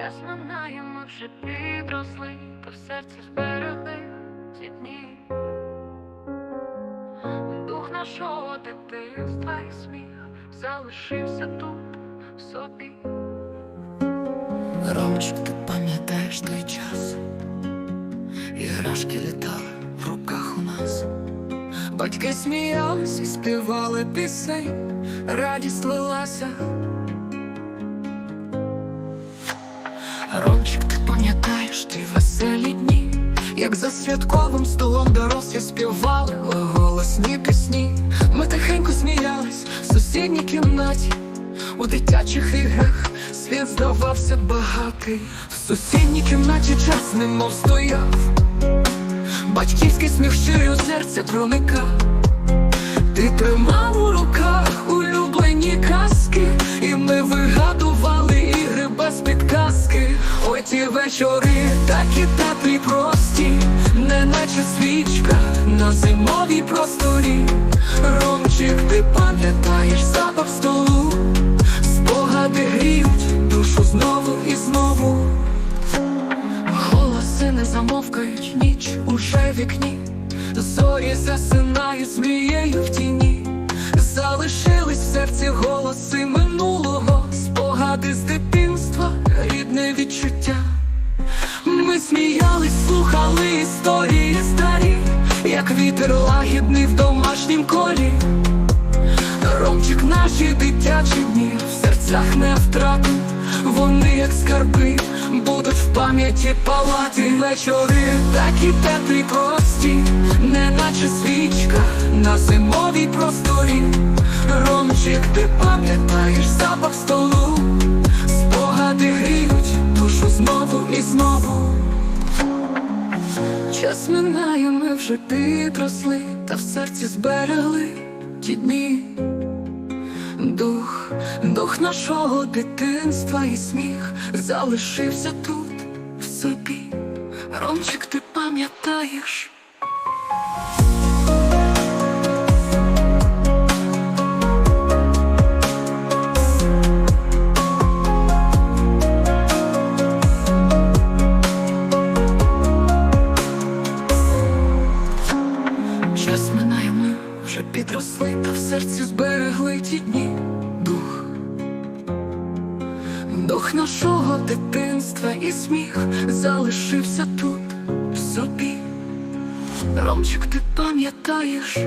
Чесно знаємо, вже підросли, та в серці зберегли ці дні. Дух нашого дитинства і сміх залишився тут в собі. Ромчик, ти пам'ятаєш той час? Іграшки літали в руках у нас. Батьки сміялись і співали пісень, радість лилася. Пам'ятаєш веселі дні, як за святковим столом дорослі співали голосні пісні. Ми тихенько сміялись в сусідній кімнаті, у дитячих іграх світ здавався багатий. В сусідній кімнаті час немов стояв. Батьківський сміх щирий у серце проникав. Ти тримав у руках вечори такі теплі прості, неначе свічка на зимовій просторі. Ромчик, ти пам'ятаєш запах столу, спогади гріють душу знову і знову. Голоси не замовкають ніч уже вікні, зорі засинають змією в тіні, залишились в серці голоси сміялись, слухали історії старі, як вітер лагідний в домашнім колі. Ромчик, наші дитячі дні в серцях не втрату, вони як скарби, будуть в пам'яті палати вечори, такі теплі прості, неначе свічка на зимовій просторі. Ромчик, ти пам'ятаєш запах столу, Час минає, ми вже підросли, та в серці зберегли ті дні. Дух, дух нашого дитинства і сміх залишився тут в собі. Ромчик, ти пам'ятаєш? Вже підросли, та в серці зберегли ті дні. Дух, дух нашого дитинства і сміх залишився тут в собі. Ромчик, ти пам'ятаєш?